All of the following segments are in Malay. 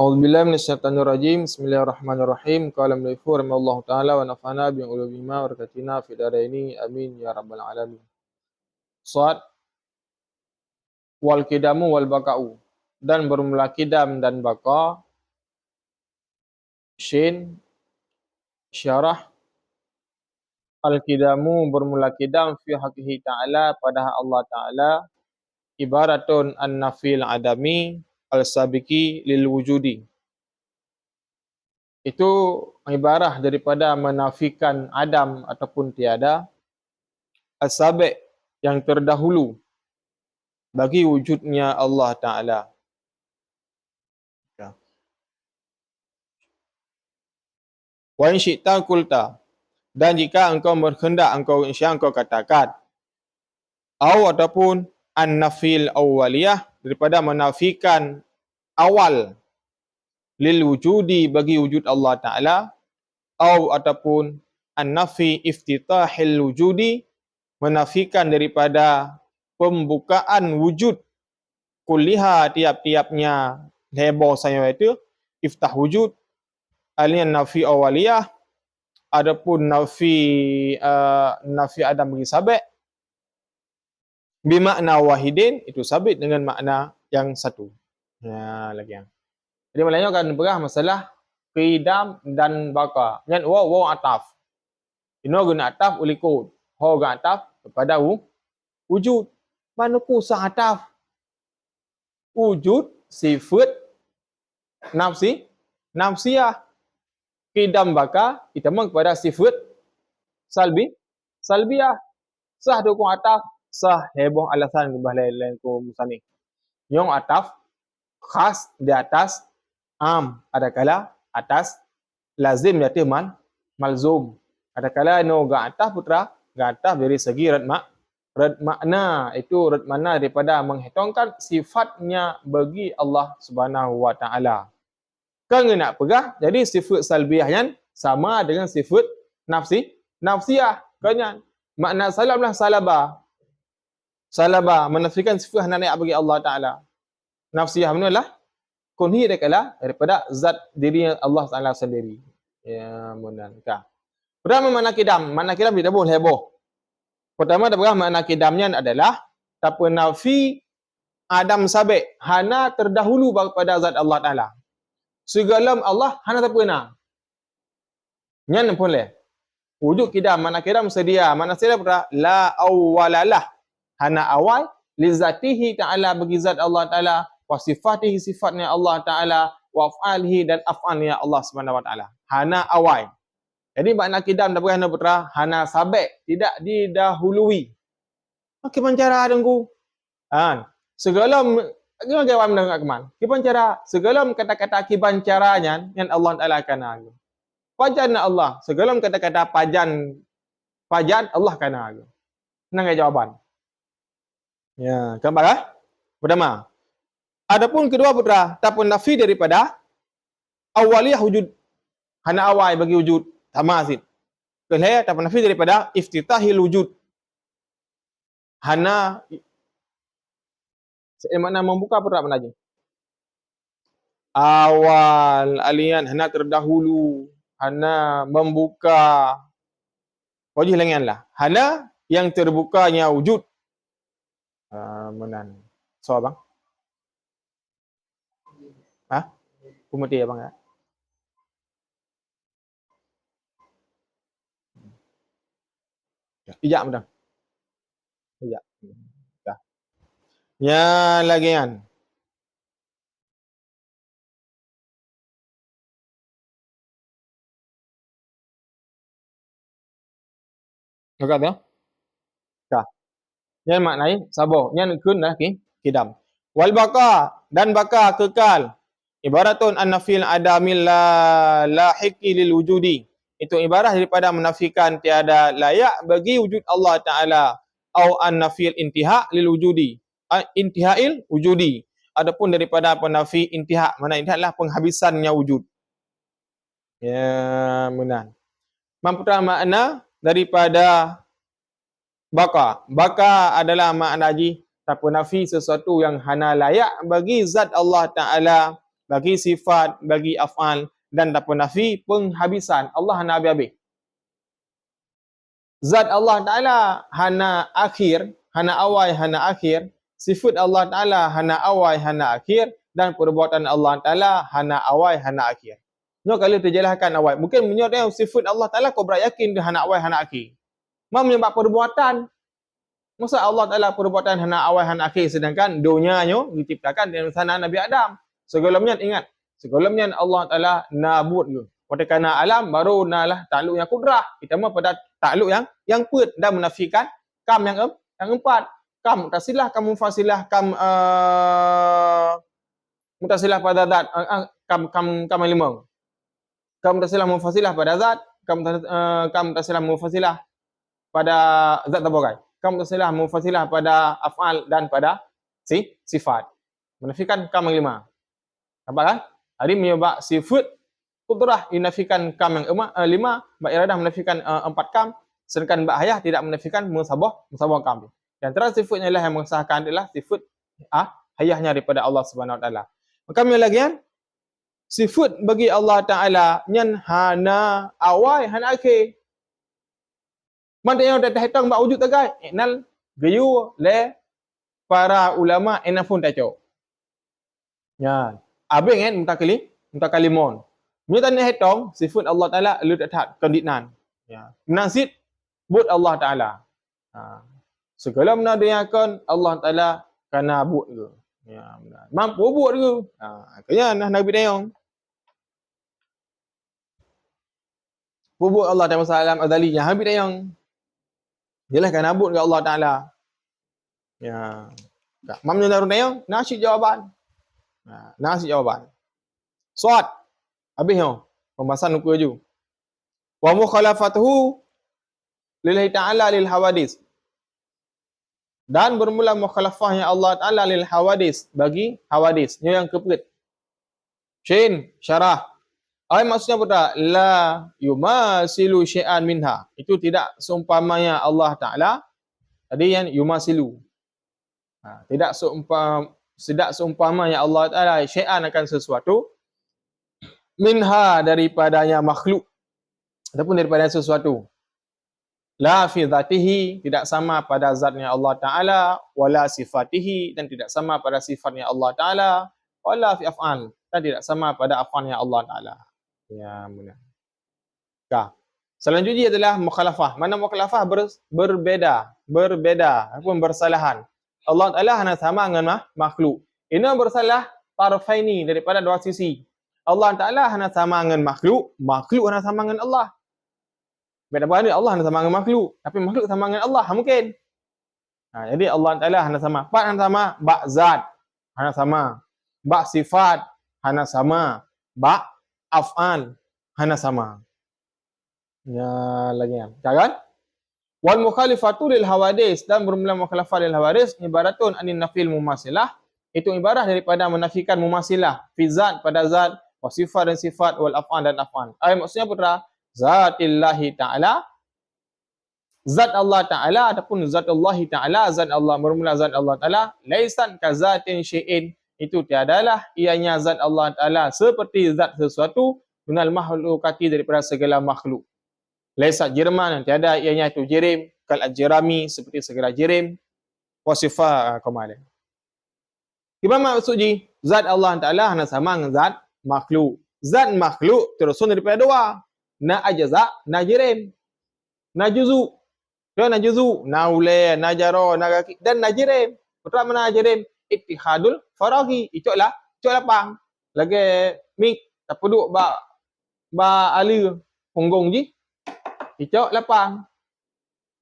A'udzu billahi rajim. Bismillahirrahmanirrahim. Qala mulaifu Allah taala wa nafa'ana bi ulumihi wa rakatina fi daraini. Amin ya rabbal alamin. Soat. wal kidamu wal baka'u dan bermula kidam dan baka. shin syarah al kidamu bermula kidam fi hakihi ta'ala padahal Allah taala ibaratun an-nafil adami al-sabiki lil wujudi. Itu ibarah daripada menafikan Adam ataupun tiada al-sabik yang terdahulu bagi wujudnya Allah Ta'ala. Ya. Wa in syi'ta kulta dan jika engkau berkehendak engkau insya engkau katakan au ataupun an-nafil awwaliyah daripada menafikan awal lil wujudi bagi wujud Allah Taala atau ataupun an-nafi iftitahil wujudi menafikan daripada pembukaan wujud kulliha tiap-tiapnya heboh saya itu iftah wujud alian nafi awaliyah adapun nafi uh, nafi adam bagi sabit bimakna wahidin itu sabit dengan makna yang satu. Ya, lagi yang. Jadi maknanya akan berah masalah qidam dan baka. Yang wa wa ataf. Ino guna ataf ulikut. Ho guna ataf kepada wu, wujud. Mana ku ataf? Wujud sifat nafsi nafsiyah. Qidam baka kita kepada sifat salbi salbiyah. Sah dukung ataf sah heboh alasan gubah lain-lain ku musani. Yang ataf khas di atas am ada kala atas lazim atas mal malzum. Ada kala no ga ataf putra ga ataf dari segi rad mak rad makna itu rad mana daripada menghitungkan sifatnya bagi Allah Subhanahu wa taala. Kan nak pegah jadi sifat salbiah yang sama dengan sifat nafsi nafsiah kan makna salam lah salaba menafikan sifat hanya bagi Allah Taala. Nafsiyah mana lah? Kunhi dekala daripada zat diri Allah Taala sendiri. Ya munan ka. Pertama mana kidam, mana kidam tidak boleh heboh. Pertama adalah mana kidamnya adalah tak nafi Adam sabik hana terdahulu pada zat Allah Taala. Segala Allah hana tak pernah. Nyan boleh. Wujud kidam, mana kidam sedia, mana sedia pula la awwalalah hana awal lizatihi ta'ala bagi zat Allah ta'ala wa sifatihi sifatnya Allah ta'ala wa af'alihi dan af'alnya Allah subhanahu wa ta'ala hana awal jadi makna kidam dan berhana putra hana sabek tidak didahului bagaimana cara dengku ha. segala Gimana jawab dengan keman? Kiban cara segala kata-kata kiban caranya yang Allah Taala akan aku. Pajan Allah, segala kata-kata pajan pajan Allah akan aku. Nang jawaban. Ya, gambar ah? Pertama. Adapun kedua putra, tapun nafi daripada awaliyah wujud. Hana awal bagi wujud. Sama asid. Kedua, tapun nafi daripada iftitahil wujud. Hana saya mana membuka putra mana aja? Awal alian hana terdahulu, hana membuka. Wajib lenganlah. Hana yang terbukanya wujud uh, menan. So abang? Ha? Pemutih abang ya? Ijak mudah. Ijak. Dah. Ya lagi kan. Ya? Dah. Yang maknai sabar. Yang kun dah okay? kidam. Wal baqa dan baqa kekal. Ibaratun an-nafil adamil la lahiqi lil wujudi. Itu ibarat daripada menafikan tiada layak bagi wujud Allah Taala atau an-nafil intiha lil wujudi. Intihail wujudi. Adapun daripada penafi intiha, mana intiha adalah penghabisannya wujud. Ya, benar. Mampu makna daripada baka. Baka adalah makna ji tak nafi sesuatu yang hana layak bagi zat Allah Taala bagi sifat, bagi af'al dan tak nafi penghabisan. Allah hana habis-habis. Zat Allah Ta'ala hana akhir, hana awal, hana akhir. Sifat Allah Ta'ala hana awal, hana akhir. Dan perbuatan Allah Ta'ala hana awal, hana akhir. Nyo kalau terjelaskan awal. Mungkin yang sifat Allah Ta'ala kau berak yakin dia hana awal, hana akhir. Mau menyebab perbuatan. Masa Allah Ta'ala perbuatan hana awal, hana akhir. Sedangkan dunia nyo diciptakan dengan sana Nabi Adam. Segalamnya ingat. Segalamnya Allah Ta'ala nabut ke. Pada kerana alam baru nalah takluk yang kudrah. Kita mah pada takluk yang yang put dan menafikan kam yang yang empat. Kam mutasilah, kam mufasilah, kam uh, mutasilah pada zat, uh, kam kam kam lima kam mutasilah mufasilah pada zat, kam uh, kam mutasilah mufasilah pada zat tabagai. Kam mutasilah mufasilah pada afal dan pada si sifat. Menafikan kam yang lima. Nampak kan? Hari menyebab sifat kudrah dinafikan kam yang uh, lima, bak iradah menafikan uh, empat kam, sedangkan bak hayah tidak menafikan musabah, musabah kam. Dan antara sifatnya lah yang mengesahkan adalah sifat ah, hayahnya daripada Allah Subhanahu Taala. Maka lagi kan? sifat bagi Allah Ta'ala nyan hana awai hana akhir. Mana yang dah hitang bak wujud tagai? Enal gayu le para ulama ena pun tak cok. Ya. Abang kan mutakali, mutakalimon. Mun tanya hitang sifat Allah Ta'ala lu tak tak konditnan. Ya. Nasid buat Allah Ta'ala. Ha. Segala mana dia akan Allah Ta'ala kena buat ke. Ya, benar. Mampu buat ke. Ha. Kaya nah Nabi Dayong. bubuk Allah Ta'ala Azali yang habis dah jelas kan nabut ke Allah Ta'ala. Ya. Mam yang darun yang nasi jawaban ha, nasi jawaban suat habis yang pembahasan nuku ju wa mukhalafatuhu lillahi ta'ala lil hawadis. Dan bermula mukhalafahnya Allah Ta'ala lil hawadis bagi hawadis. Yang keperit Shin, syarah Ay maksudnya apa tak? La yumasilu syai'an minha. Itu tidak seumpamanya Allah Ta'ala. Tadi yang yumasilu. Ha, tidak seumpam tidak seumpamanya Allah Ta'ala syai'an akan sesuatu. Minha daripadanya makhluk. Ataupun daripada sesuatu. La fi zatihi. Tidak sama pada zatnya Allah Ta'ala. Wala sifatihi. Dan tidak sama pada sifatnya Allah Ta'ala. Wala fi af'an. Dan tidak sama pada af'annya Allah Ta'ala. Ya benar. Kah. Selanjutnya adalah mukhalafah. Mana mukhalafah ber, berbeda, berbeda ataupun bersalahan. Allah Taala hanya sama dengan makhluk. Ini bersalah tarfaini daripada dua sisi. Allah Taala hanya sama dengan makhluk, makhluk hanya sama dengan Allah. Beda apa ni? Allah hanya sama dengan makhluk, tapi makhluk sama dengan Allah, mungkin. Ha, jadi Allah Taala hanya sama. Pak hanya sama, bak zat hanya sama. Bak sifat hanya sama. Bak af'al hana sama. Ya lagi ya. Jangan. Wal mukhalifatu lil hawadis dan bermula mukhalafah lil hawadis ibaratun anin nafil mumasilah. Itu ibarat daripada menafikan mumasilah fi zat pada zat wa sifat dan sifat wal af'al dan af'al. Ay maksudnya putra zatillahi ta'ala zat Allah Ta'ala ataupun zat Allah Ta'ala zat Allah bermula zat Allah Ta'ala laisan kazatin syai'in itu tiadalah ianya zat Allah Taala seperti zat sesuatu dengan makhlukati daripada segala makhluk. Laisa Jerman tiada ianya itu jirim kal ajrami seperti segala jirim wasifa ah, kemana. Gimana maksudnya? Zat Allah Taala hanya sama dengan zat makhluk. Zat makhluk tersusun daripada dua. Na ajza, na jirim. Na juzu. Dia na juzu, na ule, na jaro, na kaki dan na jirim. Betul mana jirim? ittihadul faraghi icok lah. Icok lapang. Lagi mik tak perlu ba ba ali punggung ji. Icok lapang.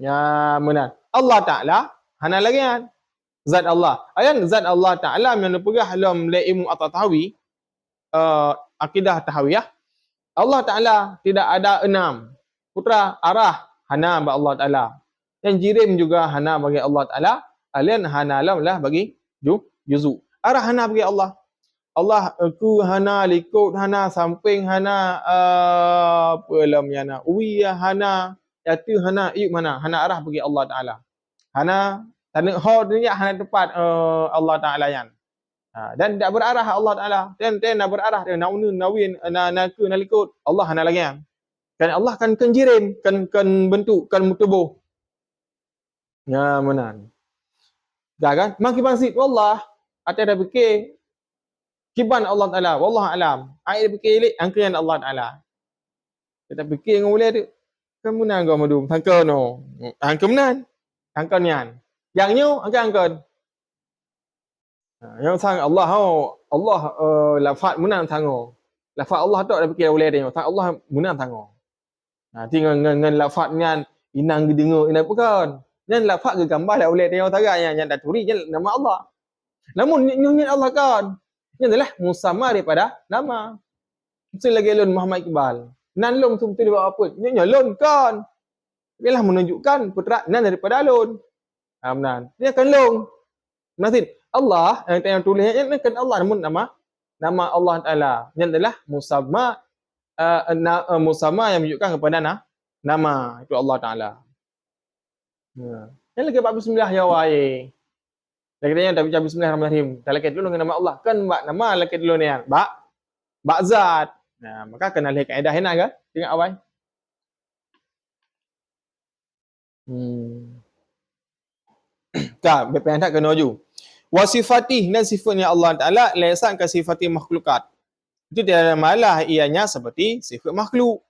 Ya mana Allah taala hana lagi kan? Zat Allah. Ayan zat Allah taala yang pegah dalam ilmu at-tahawi uh, akidah tahawiyah Allah taala tidak ada enam. Putra arah hana bagi Allah taala. Yang jirim juga hana bagi Allah taala. Alian hana lah bagi ju juzu arah hana bagi Allah Allah aku hana likut hana samping hana uh, apa lam yana uya hana yatu hana iuk mana hana arah bagi Allah taala hana tanda ho dunia hana tempat uh, Allah taala yan Ha, dan tak berarah Allah Taala. Dan dia nak berarah dia nak unu nawin na nak ke nak ikut Allah nak lagi. Kan Allah kan kenjirim kan kan bentuk kan tubuh. Ya mana. Dah kan? Makin bangsit wallah. Ada dah fikir kiban Allah Taala. Wallah alam. Ai dia fikir elok angkian Allah Taala. Kita fikir dengan boleh tu. Menang kau madu. Tangka no. Angka menang. Tangka nian. Yang nyu angka angka. Ha, yang sang Allah oh, Allah uh, lafaz menang tango. Lafaz Allah tak ada fikir boleh dia. Allah menang tango. Ha, tinggal dengan, dengan lafaz nian inang gedengar inang bukan. Nian lafaz ke gambar dah boleh dia utara yang yang dah turi je nama Allah. Namun nyunyi Allah kan. Ini adalah musamma daripada nama. Mesti lagi lun Muhammad Iqbal. Nan long tu betul buat apa? Nyonya lun kan. Ialah menunjukkan putera nan daripada lun. Ha, benar. Dia akan long. Nasib Allah yang yang tulis yang kan Allah namun nama nama Allah Taala. Yang adalah musamma uh, na, uh, musamma yang menunjukkan kepada na, nama itu Allah Taala. Ya. Yang lagi bab bismillah ya Lagi tanya tapi baca bismillahirrahmanirrahim. Tak lagi dulu dengan nama Allah kan bak nama lagi dulu ni kan. Bak bak zat. Nah, maka kena lihat kaedah ini kan? Tengok awal. Hmm. Tak, BPN tak kena ju. Wasifati dan sifatnya Allah Ta'ala lesan ke sifati makhlukat. Itu tidak malah ianya seperti sifat makhluk.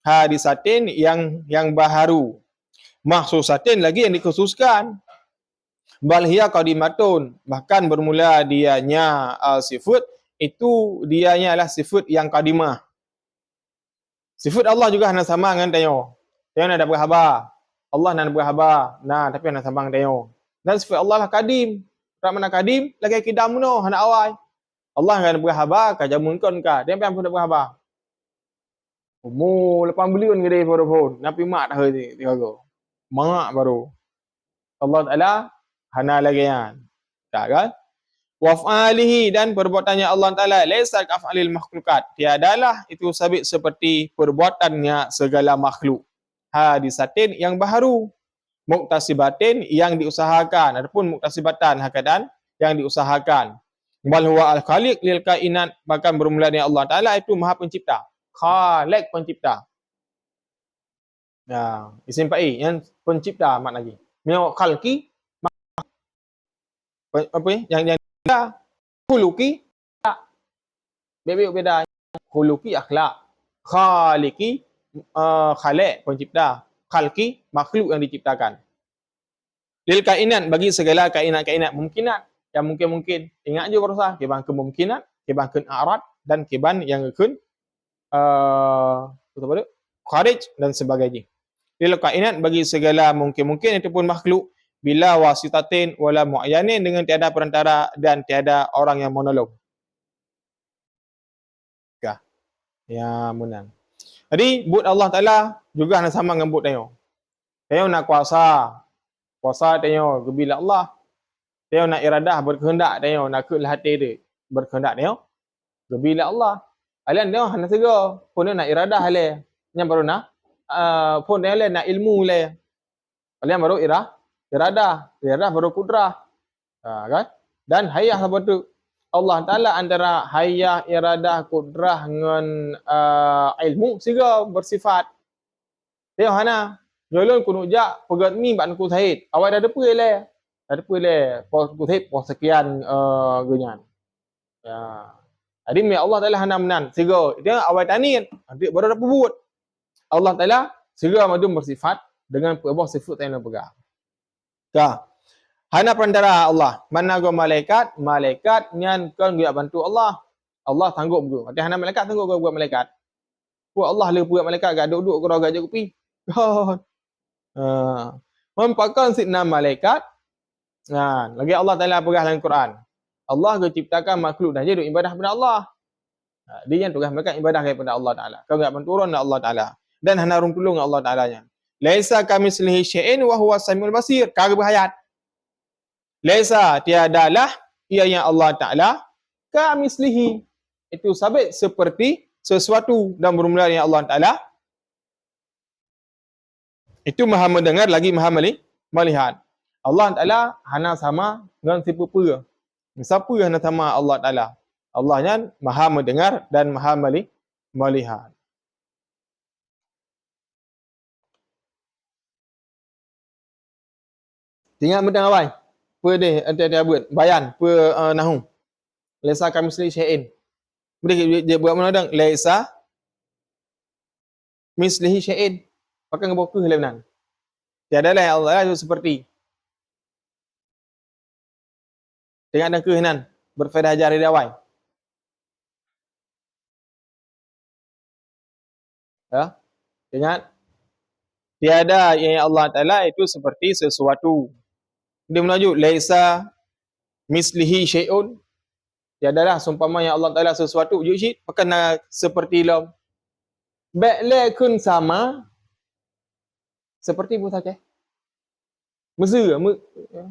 Hadisatin yang yang baharu. Mahsusatin lagi yang dikhususkan. Balhia qadimatun. Bahkan bermula dianya uh, sifat itu dianya adalah sifat yang qadimah. Sifat Allah juga hanya sama dengan tayo. Tayo nak ada berhabar. Allah nak berhabar. Nah, tapi hanya sama dengan tayo. Dan sifat Allah lah kadim. Rahman kadim lagi kidam no hana awai. Allah akan berhabar ka jamun kon ka. Dia pun nak berhabar. Umu lepas beli pun gede baru pun. Nabi mak dah ni. Mak baru. Allah Taala hana lagi yan. Tak kan? Waf'alihi dan perbuatannya Allah Ta'ala Laisa kaf'alil makhlukat. Tiadalah itu sabit seperti perbuatannya segala makhluk. Hadisatin yang baharu muktasibatin yang diusahakan. Ataupun muktasibatan hakadan yang diusahakan. Bal huwa al khaliq lil kainat bahkan bermula dari Allah taala itu maha pencipta. Khaliq pencipta. Ya isim fa'i yang pencipta mak lagi. Min khalqi apa yang yang khuluqi bebe beda khuluqi akhlak khaliqi uh, khaliq pencipta khalqi makhluk yang diciptakan. Lil kainat bagi segala kainat-kainat mungkinat yang mungkin-mungkin. Ingat je berusaha keban kemungkinan, keban kun arat dan keban yang kun uh, apa tu? Kharij dan sebagainya. Lil kainat bagi segala mungkin-mungkin itu pun makhluk bila wasitatin wala muayyanin dengan tiada perantara dan tiada orang yang menolong. Ya. Ya menang. Jadi but Allah Taala juga nak sama dengan but tayo. Tayo nak kuasa. Kuasa tayo bila Allah. Tayo nak iradah berkehendak tayo nak ke hati dia berkehendak tayo. Bila Allah. Alian tayo hanya sega pun nak iradah le. Yang baru nak uh, pun tayo nak ilmu le. Alian baru irah iradah, iradah baru kudrah. Ha, kan? Dan hayah sebab Allah Ta'ala antara hayah, iradah, kudrah dengan uh, ilmu sehingga bersifat. Tengok Hana, nyolong kunu jak pegat mi bak nuku sahid. Awak dah depa le. Dah depa le. Pos nuku sahid pos sekian uh, genyan. Ya. Jadi mi Allah Ta'ala hana menan. Sehingga dia awak tani kan. Nanti baru dapat buat. Allah Ta'ala sehingga madum bersifat dengan apa sifat yang pegang. Dah. Hana perantara Allah. Mana go malaikat, malaikat nyan kan dia bantu Allah. Allah tanggup go. Mati hana malaikat tanggup go buat malaikat. Buat Allah le buat malaikat gak duduk ke roga je kopi. Ha. Mempakan sitna malaikat. Ha, lagi Allah Taala pegah dalam Quran. Allah ke ciptakan makhluk dah jadi ibadah kepada Allah. Ha, dia yang tugas mereka ibadah kepada Allah Taala. Kau enggak menturun Allah Taala. Dan hana rung Allah Taala nya. Laisa kamislihi syai'in wa huwa samiul basir. Kagak berhayat. Laisa tiadalah ia yang Allah Ta'ala kamislihi. Itu sabit seperti sesuatu dan bermula dengan Allah Ta'ala. Itu maha mendengar lagi maha melihat. Allah Ta'ala hana sama dengan tipu pera. Siapa yang nak sama Allah Ta'ala? Allah nya maha mendengar dan maha meli- melihat. Tinggal mentang awal. Apa dia? Ada dia buat. Bayan. Apa uh, nahu. Laisa kami sendiri syai'in. Boleh dia, buat mana dong? Laisa mislihi syai'in. Pakai ngebuka hal benar. Tiada lah Allah itu seperti. Tengok dan kehenan. Berfaedah jari dia awal. Ya. Ingat. Tiada yang Allah Ta'ala itu seperti sesuatu. Dia menajuk. Laisa mislihi syai'un. Tiada lah sumpama yang Allah Ta'ala sesuatu. Yujid. Maka nak seperti lam. Baiklah kun sama. Seperti pun saja. Mesra. Me, ya.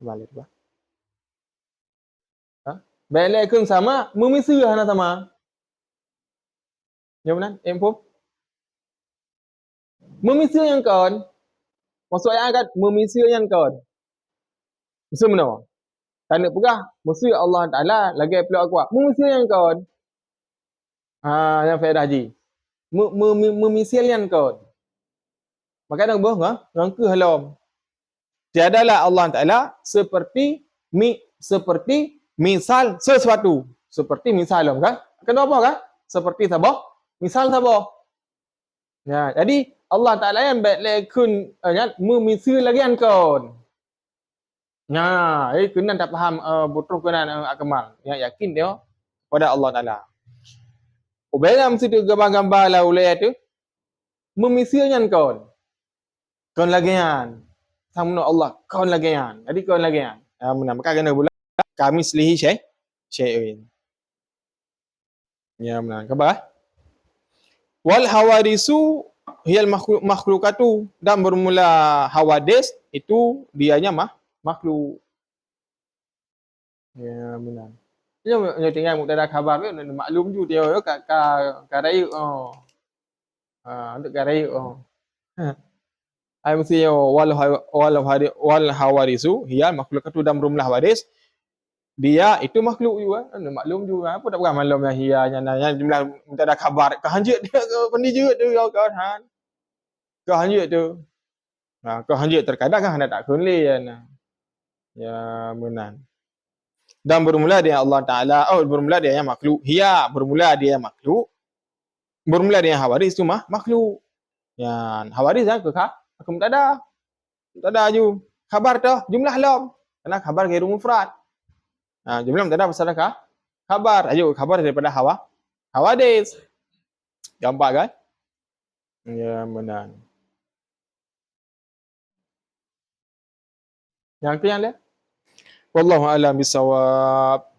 Balik tu. Ha? Baiklah kun sama. Memesra nak sama. Ya benar? Em pun? Memisir yang kawan. Maksud ayat kan, memisir yang kawan. Maksud mana? Tak nak pegah. Maksud Allah Ta'ala lagi pula aku. Memisir yang kawan. Ha, yang faedah haji. Memisir yang kawan. Maka ada buah, ha? Rangka halam. Tiadalah Allah Ta'ala seperti mi, seperti misal sesuatu. Seperti misal kan? Kenapa kan? Seperti sabah Misal siapa? Ya, jadi Allah Taala yang baik lekun ya, memisir lagi kau. Ya, eh kena tak faham uh, butuh kena uh, akmal. Ya, yakin dia pada Allah Taala. Ubaya mesti tu gambar-gambar lah ulai tu. Memisir kau. Kau lagi yang sama Allah, kau lagi yang. Jadi kau lagi yang. Ya, mana maka kena pula kami selihi syai syai'in. Ya, mana khabar? Wal hawadisu hiyal makhluk makhlukatu dan bermula hawadis itu dianya mah makhluk. Ya benar. Dia dia tinggal muktada khabar tu maklum ju dia yo ka ka karai oh. Ha untuk karai oh. Ai mesti yo wal wal wal hawadisu hiyal makhlukatu dan bermula hawadis dia itu makhluk juga kan maklum juga apa tak bukan malam yang hia yang jumlah minta ada khabar ke hanjut dia ke pendijuk tu kau kau han ke hanjut tu nah ke hanjut terkadang kan hendak tak kunli ya nah ya menan dan bermula dia Allah Taala oh bermula dia yang makhluk hia bermula dia yang makhluk bermula dia yang hawaris tu mah makhluk ya hawaris kan ke kah aku tak ada tak ada ju khabar tu jumlah lam karena khabar gairu mufrad Ha, jumlah mubtada pasal kah? Khabar. Ayo khabar daripada hawa. Hawadis. Gampang kan? Ya, benar. Yang tu yang dia? Wallahu a'lam bisawab.